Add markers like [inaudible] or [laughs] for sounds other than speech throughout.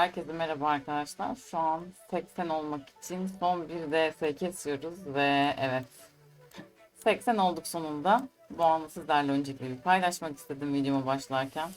Herkese merhaba arkadaşlar. Şu an 80 olmak için son bir DS kesiyoruz ve evet [laughs] 80 olduk sonunda. Bu anı sizlerle öncelikle bir paylaşmak istedim videoma başlarken.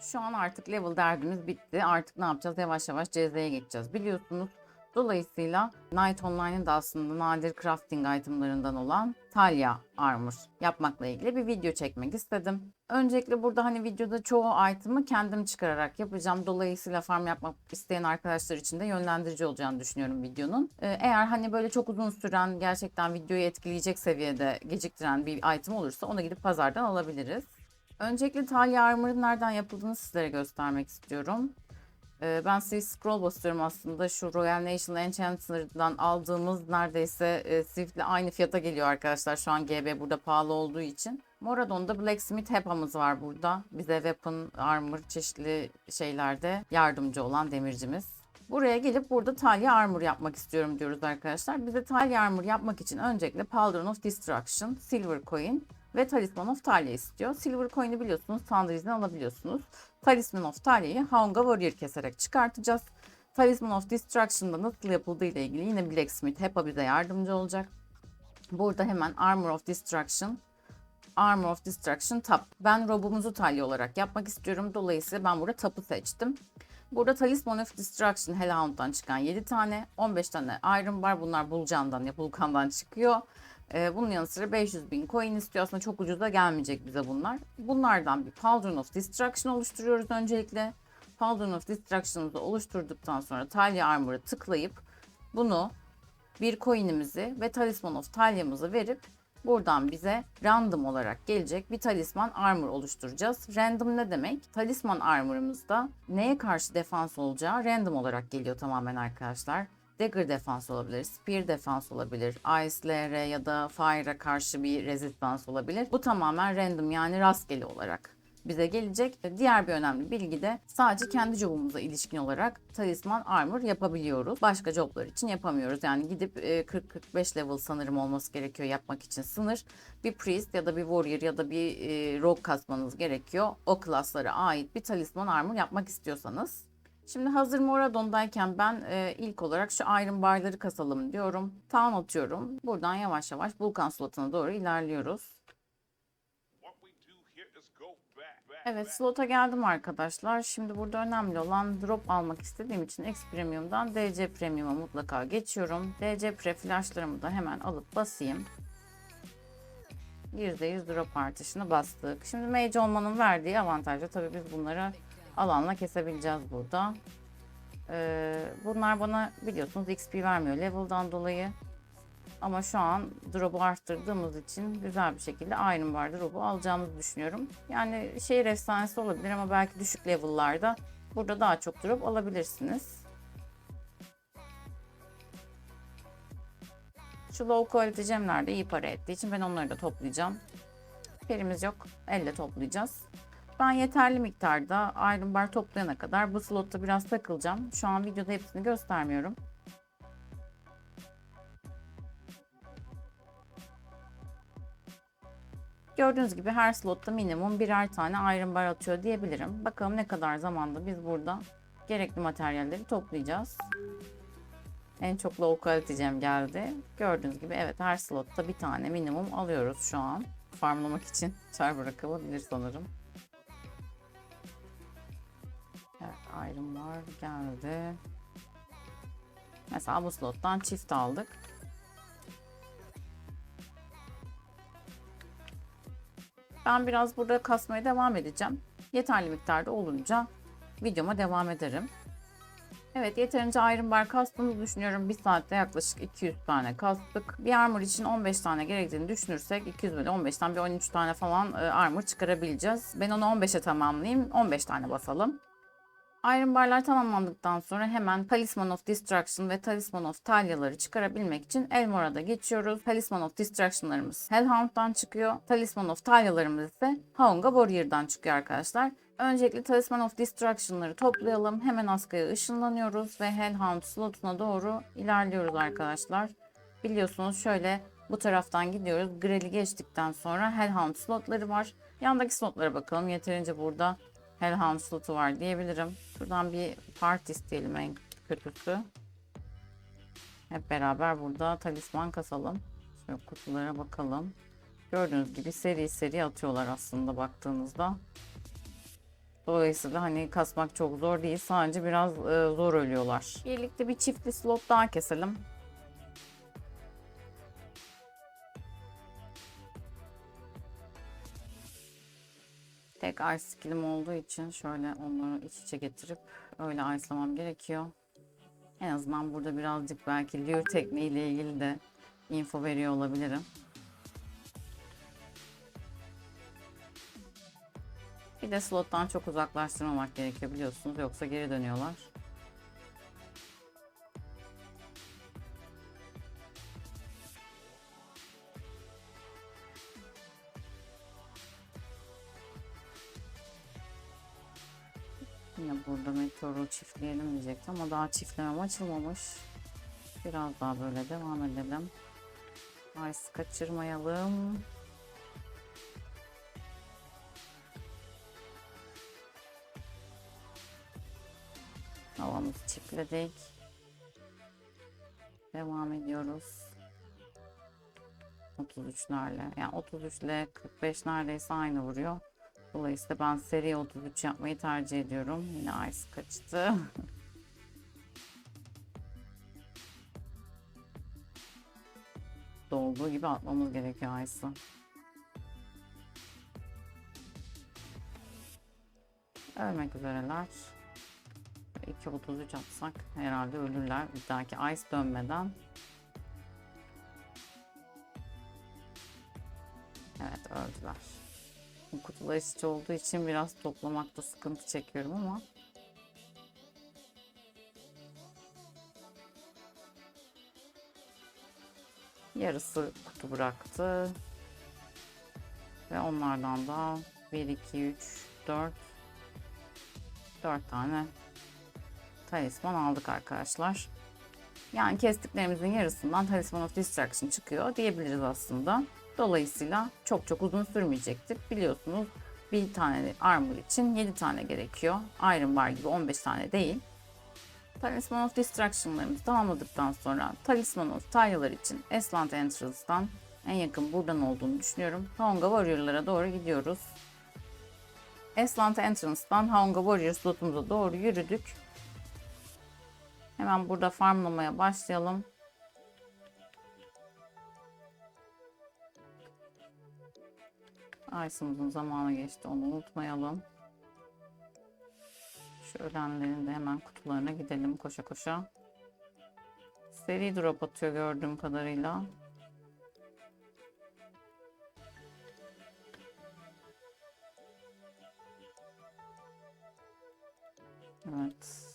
Şu an artık level derdimiz bitti. Artık ne yapacağız? Yavaş yavaş CZ'ye geçeceğiz. Biliyorsunuz Dolayısıyla Night Online'ın da aslında nadir crafting itemlarından olan Talia Armor yapmakla ilgili bir video çekmek istedim. Öncelikle burada hani videoda çoğu item'ı kendim çıkararak yapacağım. Dolayısıyla farm yapmak isteyen arkadaşlar için de yönlendirici olacağını düşünüyorum videonun. Ee, eğer hani böyle çok uzun süren gerçekten videoyu etkileyecek seviyede geciktiren bir item olursa onu gidip pazardan alabiliriz. Öncelikle Talia Armor'ın nereden yapıldığını sizlere göstermek istiyorum. Ee, ben size scroll basıyorum aslında. Şu Royal National Enchanter'dan aldığımız neredeyse e, Swift'le aynı fiyata geliyor arkadaşlar. Şu an GB burada pahalı olduğu için. Moradon'da Blacksmith Hepa'mız var burada. Bize weapon, armor, çeşitli şeylerde yardımcı olan demircimiz. Buraya gelip burada Talia Armor yapmak istiyorum diyoruz arkadaşlar. Bize Talia Armor yapmak için öncelikle Pauldron of Destruction, Silver Coin ve Talisman of Talia istiyor. Silver Coin'i biliyorsunuz Sandriz'den alabiliyorsunuz. Talisman of Talia'yı Haunga Warrior keserek çıkartacağız. Talisman of Destruction'da nasıl yapıldığı ile ilgili yine Blacksmith Hepa bize yardımcı olacak. Burada hemen Armor of Destruction, Armor of Destruction Tap. Ben robumuzu Talia olarak yapmak istiyorum. Dolayısıyla ben burada Tap'ı seçtim. Burada Talisman of Destruction Hellhound'dan çıkan 7 tane, 15 tane Iron var. Bunlar Bulcan'dan ya Vulkan'dan çıkıyor. Ee, bunun yanı sıra 500 bin coin istiyor. Aslında çok ucuza gelmeyecek bize bunlar. Bunlardan bir Pauldron of Destruction oluşturuyoruz öncelikle. Pauldron of Destruction'ımızı oluşturduktan sonra Talia Armor'ı tıklayıp bunu bir coin'imizi ve Talisman of Talia'mızı verip buradan bize random olarak gelecek bir talisman armor oluşturacağız. Random ne demek? Talisman armor'ımızda neye karşı defans olacağı random olarak geliyor tamamen arkadaşlar. Dagger defans olabilir, Spear defans olabilir, Ice ya da Fire'a karşı bir resistance olabilir. Bu tamamen random yani rastgele olarak bize gelecek. Diğer bir önemli bilgi de sadece kendi jobumuza ilişkin olarak talisman armor yapabiliyoruz. Başka joblar için yapamıyoruz. Yani gidip 40-45 level sanırım olması gerekiyor yapmak için sınır. Bir priest ya da bir warrior ya da bir rogue kasmanız gerekiyor. O klaslara ait bir talisman armor yapmak istiyorsanız. Şimdi hazır Moradon'dayken ben e, ilk olarak şu Iron Bar'ları kasalım diyorum. Town atıyorum. Buradan yavaş yavaş Vulkan slotuna doğru ilerliyoruz. Evet slota geldim arkadaşlar. Şimdi burada önemli olan drop almak istediğim için X Premium'dan DC Premium'a mutlaka geçiyorum. DC Pre flashlarımı da hemen alıp basayım. %100 drop artışını bastık. Şimdi mage olmanın verdiği avantajla tabii biz bunları alanla kesebileceğiz burada. Ee, bunlar bana biliyorsunuz XP vermiyor level'dan dolayı. Ama şu an drop'u arttırdığımız için güzel bir şekilde Iron Bar drop'u alacağımızı düşünüyorum. Yani şehir efsanesi olabilir ama belki düşük level'larda burada daha çok drop alabilirsiniz. Şu low quality gemler de iyi para ettiği için ben onları da toplayacağım. Perimiz yok. Elle toplayacağız. Ben yeterli miktarda Iron Bar toplayana kadar bu slotta biraz takılacağım. Şu an videoda hepsini göstermiyorum. Gördüğünüz gibi her slotta minimum birer tane Iron Bar atıyor diyebilirim. Bakalım ne kadar zamanda biz burada gerekli materyalleri toplayacağız. En çok low quality gem geldi. Gördüğünüz gibi evet her slotta bir tane minimum alıyoruz şu an. Farmlamak için çar bırakılabilir sanırım. Evet Iron'lar geldi. Mesela bu slottan çift aldık. Ben biraz burada kasmaya devam edeceğim. Yeterli miktarda olunca videoma devam ederim. Evet yeterince Iron Bar kastığımızı düşünüyorum. Bir saatte yaklaşık 200 tane kastık. Bir armor için 15 tane gerektiğini düşünürsek 200 bölü 15'ten bir 13 tane falan e, armor çıkarabileceğiz. Ben onu 15'e tamamlayayım. 15 tane basalım. Iron Bar'lar tamamlandıktan sonra hemen Talisman of Destruction ve Talisman of Talia'ları çıkarabilmek için Elmora'da geçiyoruz. Talisman of Destruction'larımız Hellhound'dan çıkıyor. Talisman of Talia'larımız ise Haunga Warrior'dan çıkıyor arkadaşlar. Öncelikle Talisman of Destruction'ları toplayalım. Hemen Aska'ya ışınlanıyoruz ve Hellhound slotuna doğru ilerliyoruz arkadaşlar. Biliyorsunuz şöyle bu taraftan gidiyoruz. Grel'i geçtikten sonra Hellhound slotları var. Yandaki slotlara bakalım. Yeterince burada Hellhound slotu var diyebilirim. Şuradan bir part isteyelim en kötüsü. Hep beraber burada talisman kasalım. Şöyle kutulara bakalım. Gördüğünüz gibi seri seri atıyorlar aslında baktığınızda. Dolayısıyla hani kasmak çok zor değil. Sadece biraz e, zor ölüyorlar. Birlikte bir çiftli slot daha keselim. Tek ice skillim olduğu için şöyle onları iç içe getirip öyle ice'lamam gerekiyor. En azından burada birazcık belki lure tekniğiyle ilgili de info veriyor olabilirim. Bir de slottan çok uzaklaştırmamak gerekiyor biliyorsunuz yoksa geri dönüyorlar. Yine burada meteoru çiftleyelim diyecektim ama daha çiftlemem açılmamış. Biraz daha böyle devam edelim. Ice kaçırmayalım. Havamızı çiftledik. Devam ediyoruz. 33'lerle. Yani 33 ile 45 neredeyse aynı vuruyor. Dolayısıyla ben seri 33 yapmayı tercih ediyorum. Yine ice kaçtı. [laughs] Dolduğu gibi atmamız gerekiyor ice'ı. Ölmek üzereler. 2.33 atsak herhalde ölürler. Bir dahaki ice dönmeden. Evet öldüler. Kutular içi olduğu için biraz toplamakta sıkıntı çekiyorum ama yarısı kutu bıraktı. Ve onlardan da 1, 2, 3, 4 4 tane talisman aldık arkadaşlar. Yani kestiklerimizin yarısından Talisman of Distraction çıkıyor diyebiliriz aslında. Dolayısıyla çok çok uzun sürmeyecektir. Biliyorsunuz bir tane armor için 7 tane gerekiyor. Iron Bar gibi 15 tane değil. Talisman of Distraction'larımızı tamamladıktan sonra Talisman of Tile'lar için Eslant Entrances'tan en yakın buradan olduğunu düşünüyorum. Honga Warrior'lara doğru gidiyoruz. Eslant Entrance'dan Honga Warrior slotumuza doğru yürüdük. Hemen burada farmlamaya başlayalım. Ice'ımızın zamanı geçti onu unutmayalım. Şu ölenlerin de hemen kutularına gidelim koşa koşa. Seri drop atıyor gördüğüm kadarıyla. Evet.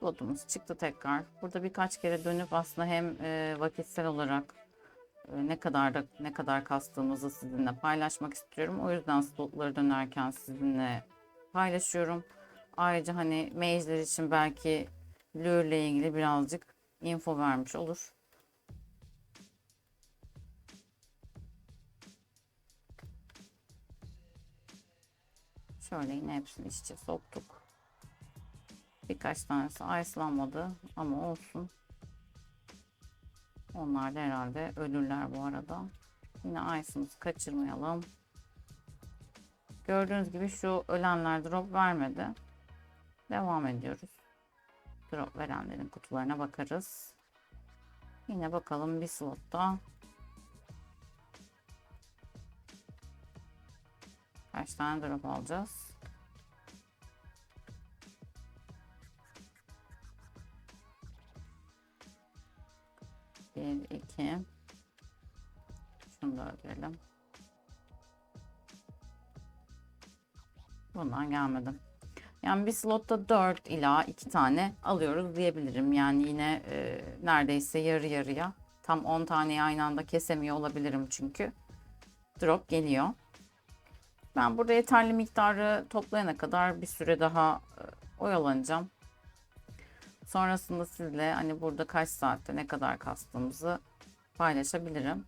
Slotumuz çıktı tekrar. Burada birkaç kere dönüp aslında hem e, vakitsel olarak ne kadar da ne kadar kastığımızı sizinle paylaşmak istiyorum. O yüzden slotları dönerken sizinle paylaşıyorum. Ayrıca hani mage'ler için belki lure ile ilgili birazcık info vermiş olur. Şöyle yine hepsini iç içe soktuk. Birkaç tanesi ice'lanmadı ama olsun. Onlar da herhalde ölürler bu arada. Yine ice'ımızı kaçırmayalım. Gördüğünüz gibi şu ölenler drop vermedi. Devam ediyoruz. Drop verenlerin kutularına bakarız. Yine bakalım bir slotta. Kaç tane drop alacağız? Bir, iki. Şunu da ödeyelim. Bundan gelmedi. Yani bir slotta 4 ila 2 tane alıyoruz diyebilirim. Yani yine e, neredeyse yarı yarıya. Tam 10 taneyi aynı anda kesemiyor olabilirim çünkü. Drop geliyor. Ben burada yeterli miktarı toplayana kadar bir süre daha e, oyalanacağım. Sonrasında sizle hani burada kaç saatte ne kadar kastığımızı paylaşabilirim.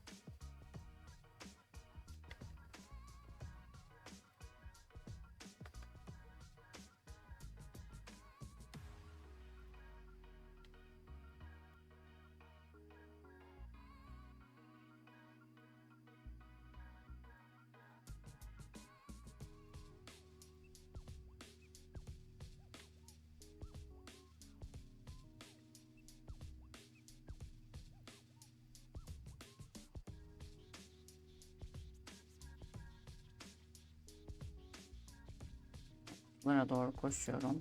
Droplara doğru koşuyorum.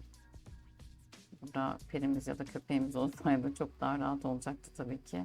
Burada perimiz ya da köpeğimiz olsaydı çok daha rahat olacaktı tabii ki.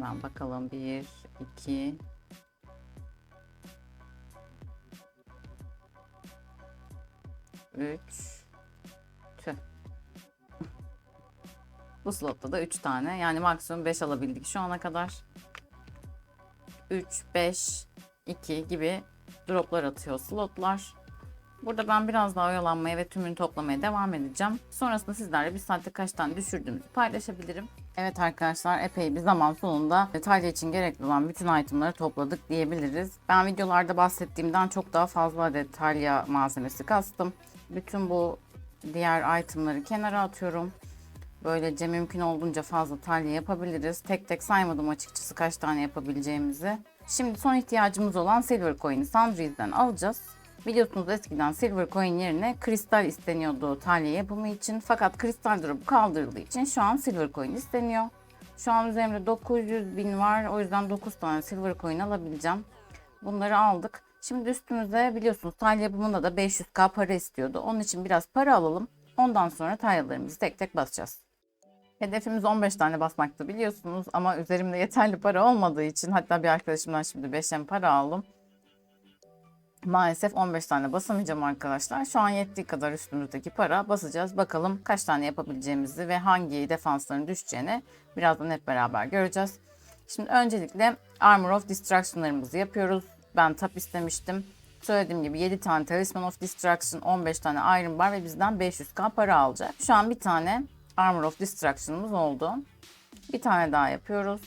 Hemen bakalım. 1, 2, Üç. Tüh. Bu slotta da 3 tane. Yani maksimum 5 alabildik şu ana kadar. 3, 5, 2 gibi droplar atıyor slotlar. Burada ben biraz daha oyalanmaya ve tümünü toplamaya devam edeceğim. Sonrasında sizlerle bir saatte kaç tane düşürdüğümüzü paylaşabilirim. Evet arkadaşlar epey bir zaman sonunda detaylı için gerekli olan bütün itemları topladık diyebiliriz. Ben videolarda bahsettiğimden çok daha fazla detalya malzemesi kastım. Bütün bu diğer itemları kenara atıyorum. Böylece mümkün olduğunca fazla talya yapabiliriz. Tek tek saymadım açıkçası kaç tane yapabileceğimizi. Şimdi son ihtiyacımız olan Silver Coin'i Sundrees'den alacağız. Biliyorsunuz eskiden Silver Coin yerine kristal isteniyordu talya yapımı için. Fakat kristal durumu kaldırıldığı için şu an Silver Coin isteniyor. Şu an üzerimde 900 bin var. O yüzden 9 tane Silver Coin alabileceğim. Bunları aldık. Şimdi üstümüze biliyorsunuz talya yapımında da 500k para istiyordu. Onun için biraz para alalım. Ondan sonra talyalarımızı tek tek basacağız. Hedefimiz 15 tane basmaktı biliyorsunuz ama üzerimde yeterli para olmadığı için hatta bir arkadaşımdan şimdi 5'em para aldım. Maalesef 15 tane basamayacağım arkadaşlar. Şu an yettiği kadar üstümüzdeki para basacağız. Bakalım kaç tane yapabileceğimizi ve hangi defansların düşeceğini birazdan hep beraber göreceğiz. Şimdi öncelikle Armor of Destruction'larımızı yapıyoruz. Ben tap istemiştim. Söylediğim gibi 7 tane Talisman of Destruction, 15 tane Iron Bar ve bizden 500k para alacak. Şu an bir tane Armor of Destruction'ımız oldu. Bir tane daha yapıyoruz.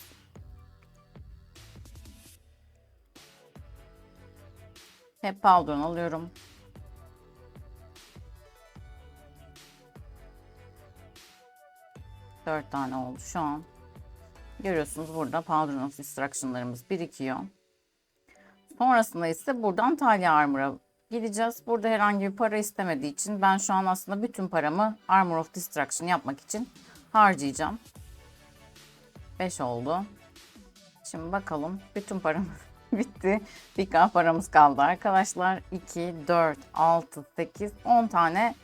Hep Powder'ın alıyorum. Dört tane oldu şu an. Görüyorsunuz burada Powder of Destruction'larımız birikiyor. Sonrasında ise buradan Talia Armor'a gideceğiz. Burada herhangi bir para istemediği için ben şu an aslında bütün paramı Armor of Destruction yapmak için harcayacağım. 5 oldu. Şimdi bakalım bütün paramız [laughs] bitti. Bir K paramız kaldı arkadaşlar. 2, 4, 6, 8, 10 tane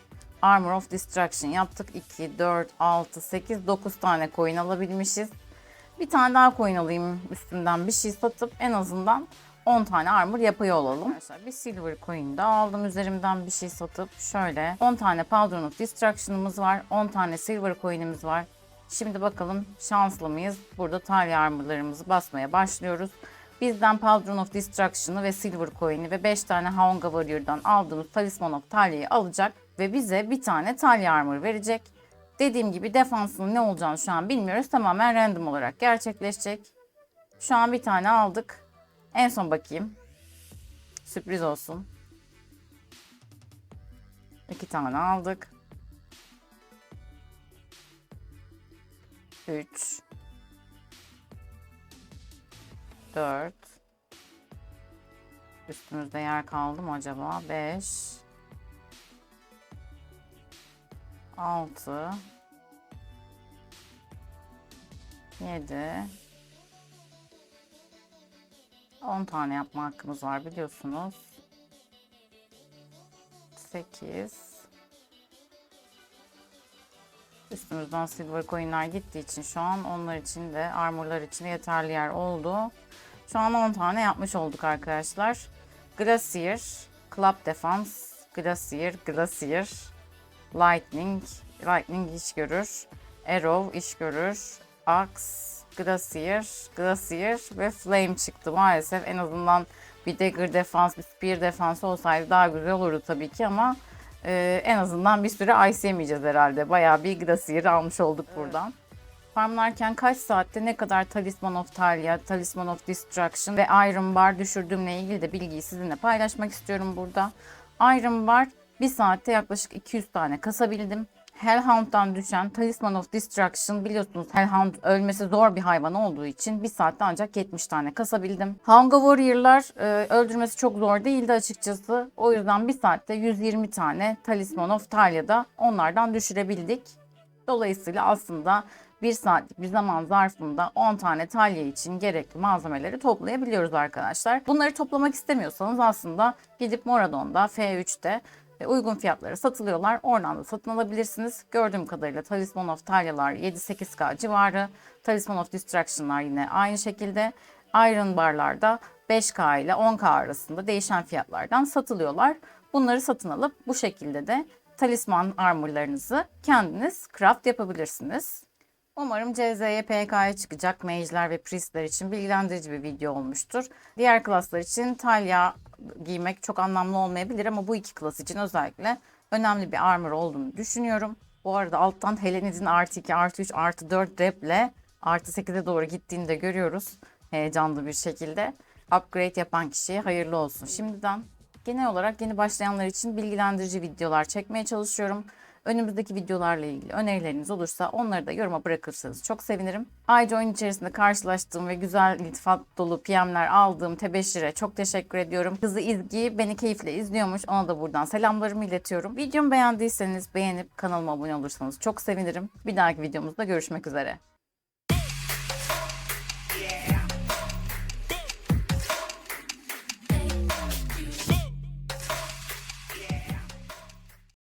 Armor of Destruction yaptık. 2, 4, 6, 8, 9 tane coin alabilmişiz. Bir tane daha coin alayım üstünden bir şey satıp en azından 10 tane armor yapıyor olalım. Arkadaşlar bir silver coin de aldım üzerimden bir şey satıp şöyle 10 tane Pauldron of Destruction'ımız var. 10 tane silver coin'imiz var. Şimdi bakalım şanslı mıyız? Burada Talia armorlarımızı basmaya başlıyoruz. Bizden Pauldron of Destruction'ı ve Silver Coin'i ve 5 tane Haonga Warrior'dan aldığımız Talisman of Talia'yı alacak ve bize bir tane Talia Armor verecek. Dediğim gibi defansının ne olacağını şu an bilmiyoruz. Tamamen random olarak gerçekleşecek. Şu an bir tane aldık. En son bakayım. Sürpriz olsun. İki tane aldık. Üç. 4 Üstümüzde yer kaldı mı acaba? 5 6 7 10 tane yapma hakkımız var biliyorsunuz. 8 Üstümüzden silver coinler gittiği için şu an onlar için de armorlar için de yeterli yer oldu. Şu an 10 tane yapmış olduk arkadaşlar. Glacier, Club Defense, Glacier, Glacier, Lightning, Lightning iş görür. Arrow iş görür. Axe, Glacier, Glacier ve Flame çıktı maalesef. En azından bir Dagger defans, bir Spear defans olsaydı daha güzel olurdu tabii ki ama e, en azından bir süre ice yemeyeceğiz herhalde. Bayağı bir Glacier almış olduk buradan. Farmlarken kaç saatte ne kadar Talisman of Talia, Talisman of Destruction ve Iron Bar düşürdüğümle ilgili de bilgiyi sizinle paylaşmak istiyorum burada. Iron Bar bir saatte yaklaşık 200 tane kasabildim. Hellhound'dan düşen Talisman of Destruction biliyorsunuz Hellhound ölmesi zor bir hayvan olduğu için bir saatte ancak 70 tane kasabildim. Hunger Warrior'lar e, öldürmesi çok zor değildi açıkçası. O yüzden bir saatte 120 tane Talisman of Talia'da onlardan düşürebildik. Dolayısıyla aslında bir saatlik bir zaman zarfında 10 tane talya için gerekli malzemeleri toplayabiliyoruz arkadaşlar. Bunları toplamak istemiyorsanız aslında gidip Moradon'da, F3'te e, uygun fiyatlara satılıyorlar. Oradan da satın alabilirsiniz. Gördüğüm kadarıyla Talisman of Talyalar 7-8K civarı. Talisman of Distraction'lar yine aynı şekilde. Iron Bar'larda 5K ile 10K arasında değişen fiyatlardan satılıyorlar. Bunları satın alıp bu şekilde de talisman armorlarınızı kendiniz craft yapabilirsiniz. Umarım CZ'ye PK'ya çıkacak mage'ler ve priestler için bilgilendirici bir video olmuştur. Diğer klaslar için talya giymek çok anlamlı olmayabilir ama bu iki klas için özellikle önemli bir armor olduğunu düşünüyorum. Bu arada alttan Helenid'in artı 2, artı 3, artı 4 reple artı 8'e doğru gittiğini de görüyoruz heyecanlı bir şekilde. Upgrade yapan kişiye hayırlı olsun şimdiden. Genel olarak yeni başlayanlar için bilgilendirici videolar çekmeye çalışıyorum. Önümüzdeki videolarla ilgili önerileriniz olursa onları da yoruma bırakırsanız çok sevinirim. Ayrıca oyun içerisinde karşılaştığım ve güzel iltifat dolu PM'ler aldığım Tebeşir'e çok teşekkür ediyorum. Kızı İzgi beni keyifle izliyormuş. Ona da buradan selamlarımı iletiyorum. Videomu beğendiyseniz beğenip kanalıma abone olursanız çok sevinirim. Bir dahaki videomuzda görüşmek üzere.